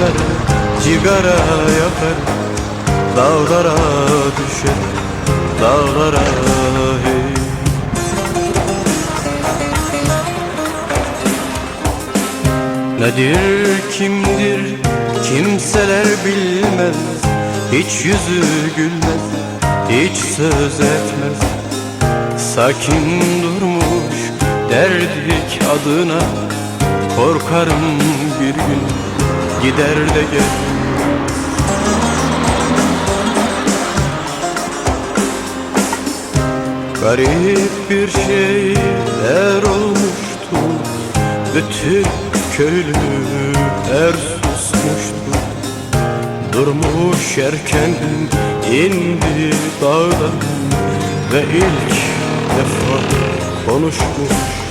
ver Cigara yakar Dağlara düşer Dağlara hey. Nedir kimdir kimseler bilmez. Hiç yüzü gülmez hiç söz etmez. Sakin durmuş derdik adına. Korkarım bir gün gider de gel. Garip bir şeyler olmuştu. Bütün köylüler susmuştu. Durmuş erken indi dağdan Ve ilk defa konuşmuştu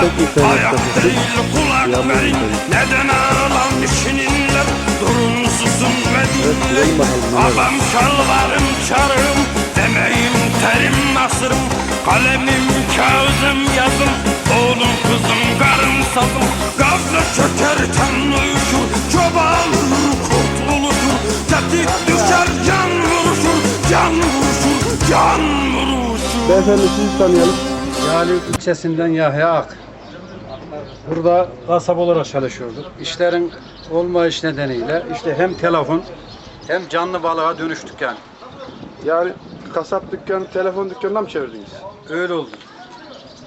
Ayak değil kulak verin. Neden ağlam düşününler Durun susun ve dinleyin Babam şalvarım çarım Demeyin terim nasırım. Kalemim kağıdım yazım. Oğlum kızım karım sazım Gazla çökerken uyuşur Çoban kurtuluşur Tetik düşer can vuruşur Can vuruşur Can vuruşur. Beyefendi sizi tanıyalım. Yali ilçesinden Yahya Ak. Burada kasap olarak çalışıyorduk. İşlerin olmayış nedeniyle işte hem telefon hem canlı balığa dönüştük yani. Yani kasap dükkanı, telefon dükkanına mı çevirdiniz? Öyle oldu.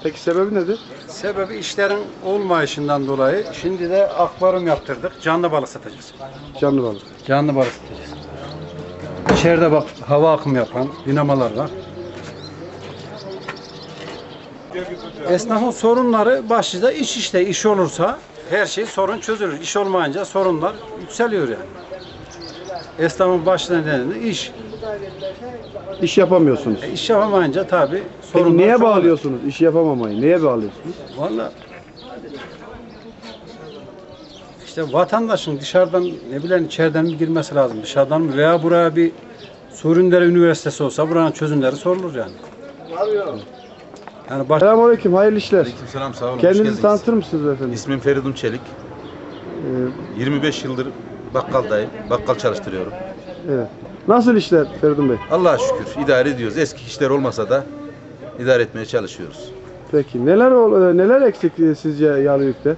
Peki sebebi nedir? Sebebi işlerin olmayışından dolayı şimdi de akvaryum yaptırdık. Canlı balık satacağız. Canlı balık. Canlı balık satacağız. İçeride bak hava akımı yapan dinamalar var. Esnafın sorunları başlıca iş işte. iş olursa her şey sorun çözülür. İş olmayınca sorunlar yükseliyor yani. Esnafın baş nedeni iş. İş yapamıyorsunuz. E, iş yapamayınca tabii sorunlar Peki neye çoğalır. bağlıyorsunuz iş yapamamayı? Neye bağlıyorsunuz? Valla işte vatandaşın dışarıdan ne bileyim içeriden mi girmesi lazım dışarıdan mı veya buraya bir Surundere Üniversitesi olsa buranın çözümleri sorulur yani. Yani baş... Selamünaleyküm, hayırlı işler. Selam sağ olun. Kendinizi tanıtır mısınız efendim? İsmim Feridun Çelik. Ee, 25 yıldır bakkaldayım. Bakkal çalıştırıyorum. evet. Nasıl işler Feridun Bey? Allah'a şükür idare ediyoruz. Eski işler olmasa da idare etmeye çalışıyoruz. Peki neler ol- e, neler eksik e, sizce Yalıyük'te?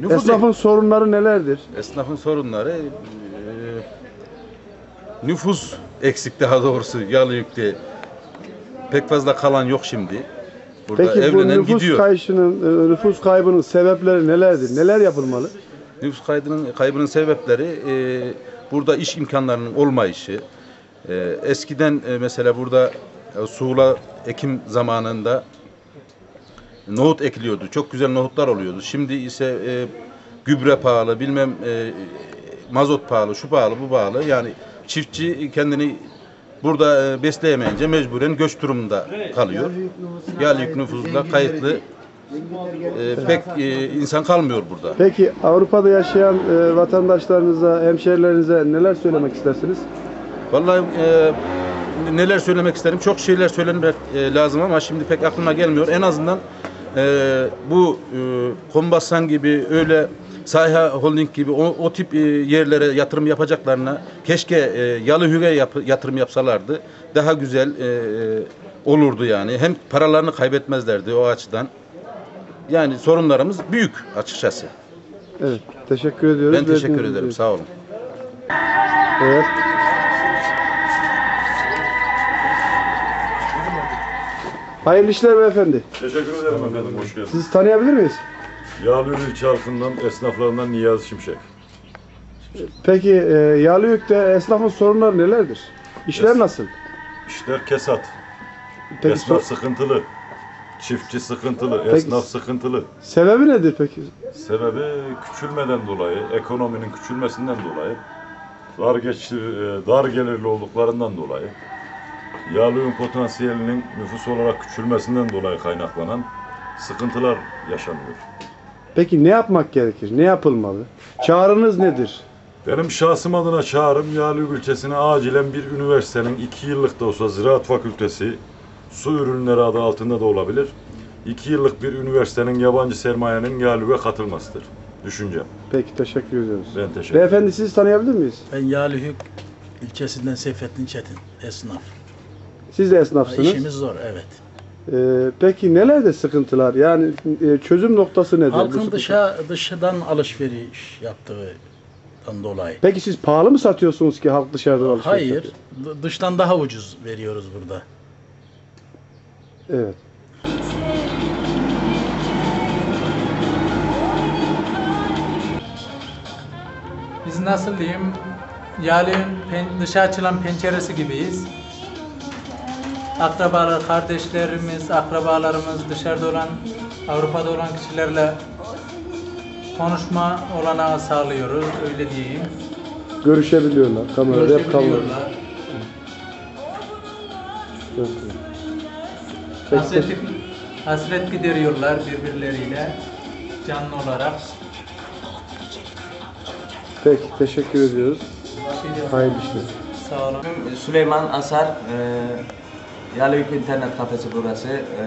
Nüfus Esnafın sorunları nelerdir? esnafın sorunları e, nüfus eksik daha doğrusu Yalıyük'te pek fazla kalan yok şimdi. Burada Peki bu evlenen nüfus gidiyor. kayışının, e, nüfus kaybının sebepleri nelerdir? Neler yapılmalı? Nüfus kaydının kaybının sebepleri e, burada iş imkanlarının olmayışı. E, eskiden e, mesela burada e, suğla ekim zamanında nohut ekiliyordu. Çok güzel nohutlar oluyordu. Şimdi ise e, gübre pahalı, bilmem e, mazot pahalı, şu pahalı, bu pahalı. Yani çiftçi kendini burada e, besleyemeyince mecburen göç durumunda kalıyor. Yalıyük nüfusla kayıtlı e, pek e, insan kalmıyor burada. Peki Avrupa'da yaşayan e, vatandaşlarınıza, hemşehrilerinize neler söylemek istersiniz? Vallahi e, neler söylemek isterim. Çok şeyler söylenmek e, lazım ama şimdi pek aklıma gelmiyor. En azından e, bu e, Kombassan gibi öyle Sayha Holding gibi o, o tip e, yerlere yatırım yapacaklarına keşke e, Yalıhüge yap, yatırım yapsalardı. Daha güzel e, e, olurdu yani. Hem paralarını kaybetmezlerdi o açıdan. Yani sorunlarımız büyük açıkçası. Evet, teşekkür ediyoruz. Ben teşekkür Verdiğiniz ederim. bilgi- Sağ olun. Evet. Hayırlı işler beyefendi. Teşekkür ederim efendim, hoş geldiniz. Sizi tanıyabilir miyiz? Yağlıurfa ilçe halkından, esnaflarından Niyazi Şimşek. Peki e, Yalıyük'te esnafın sorunları nelerdir? İşler Es- nasıl? İşler kesat, Peki esnaf so- sıkıntılı, çiftçi sıkıntılı, esnaf sıkıntılı. sebebi nedir peki? Sebebi küçülmeden dolayı, ekonominin küçülmesinden dolayı, dar, geç, e, dar gelirli olduklarından dolayı, Yağlıurfa'nın potansiyelinin nüfus olarak küçülmesinden dolayı kaynaklanan sıkıntılar yaşanıyor. Peki ne yapmak gerekir? Ne yapılmalı? Çağrınız nedir? Benim şahsım adına çağrım Yağlık ilçesine acilen bir üniversitenin iki yıllık da olsa Ziraat Fakültesi su ürünleri adı altında da olabilir. İki yıllık bir üniversitenin yabancı sermayenin Yağlık'a katılmasıdır. Düşüncem. Peki teşekkür ediyoruz. Ben teşekkür ederim. Beyefendi sizi tanıyabilir miyiz? Ben Yağlıhük ilçesinden Seyfettin Çetin, esnaf. Siz de esnafsınız. İşimiz zor, evet. Ee, peki nelerde sıkıntılar? Yani e, çözüm noktası nedir? bu Halkın dışa, dışarıdan alışveriş yaptığından dolayı. Peki siz pahalı mı satıyorsunuz ki halk dışarıdan alışveriş Hayır, yapıyor? dıştan daha ucuz veriyoruz burada. Evet. Biz nasıl diyeyim, pen- dışa açılan penceresi gibiyiz. Akrabalar, kardeşlerimiz, akrabalarımız dışarıda olan, Avrupa'da olan kişilerle konuşma olanağı sağlıyoruz, öyle diyeyim. Görüşebiliyorlar. Kamerada hep kalıyor. Görüşebiliyorlar. Peki, Hasret, hasret gideriyorlar birbirleriyle canlı olarak. Peki teşekkür ediyoruz. Hayırlı işler. Sağ olun. Süleyman Asar, e, Yalıbük İnternet Kafesi burası. E,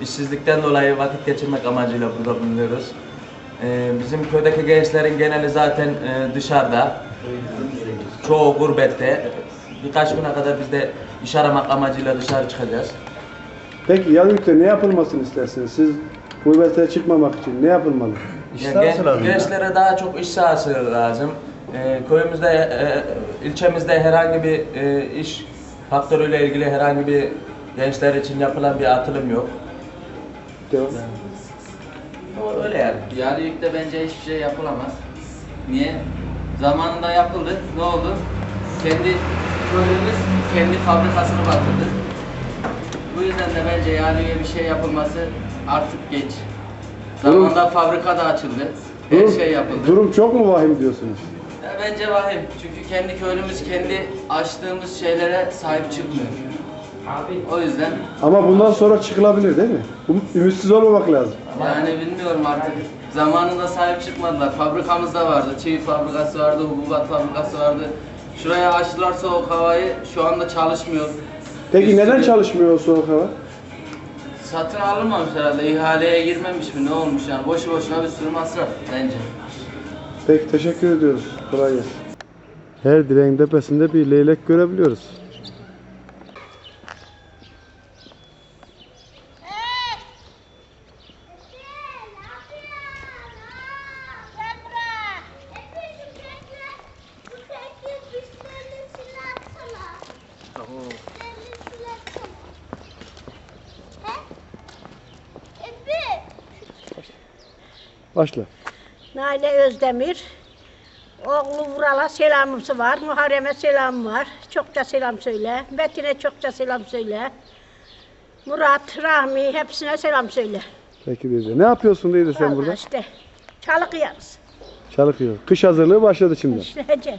işsizlikten dolayı vakit geçirmek amacıyla burada bulunuyoruz. E, bizim köydeki gençlerin geneli zaten e, dışarıda, çoğu gurbette. Birkaç güne kadar biz de iş aramak amacıyla dışarı çıkacağız. Peki Yalıbük'te ne yapılmasını istersiniz? Siz gurbete çıkmamak için ne yapılmalı? Ya gen- gençlere daha çok iş sahası lazım. E, köyümüzde, e, ilçemizde herhangi bir e, iş faktörüyle ilgili herhangi bir gençler için yapılan bir atılım yok. Devam. O öyle yani. Yarıyük'te bence hiçbir şey yapılamaz. Niye? Zamanında yapıldı. Ne oldu? Kendi köylümüz kendi fabrikasını batırdı. Bu yüzden de bence Yarıyük'e bir şey yapılması artık geç. Zamanında fabrika da açıldı. Her Durum, şey yapıldı. durum çok mu vahim diyorsunuz? Ya bence vahim. Çünkü kendi köylümüz kendi açtığımız şeylere sahip çıkmıyor. O yüzden Ama bundan sonra çıkılabilir değil mi? Um- Ümitsiz olmamak lazım. Yani bilmiyorum artık. Zamanında sahip çıkmadılar. Fabrikamız da vardı. Çiğ fabrikası vardı, hububat fabrikası vardı. Şuraya açtılar soğuk havayı. Şu anda çalışmıyor. Peki Bir neden sürü- çalışmıyor o soğuk hava? Satın alınmamış herhalde. İhaleye girmemiş mi? Ne olmuş yani? Boşu boşuna bir sürü masraf bence. Peki teşekkür ediyoruz. Kolay gelsin. Her direğin tepesinde bir leylek görebiliyoruz. Başla. Naile Özdemir. Oğlu Vural'a selamımsı var. Muharrem'e selam var. Çokça selam söyle. Metin'e çokça selam söyle. Murat, Rahmi hepsine selam söyle. Peki Dede. Ne yapıyorsun Dede sen Vallahi burada? işte çalık yarız. Çalık yiyor. Kış hazırlığı başladı şimdi. İşte hece.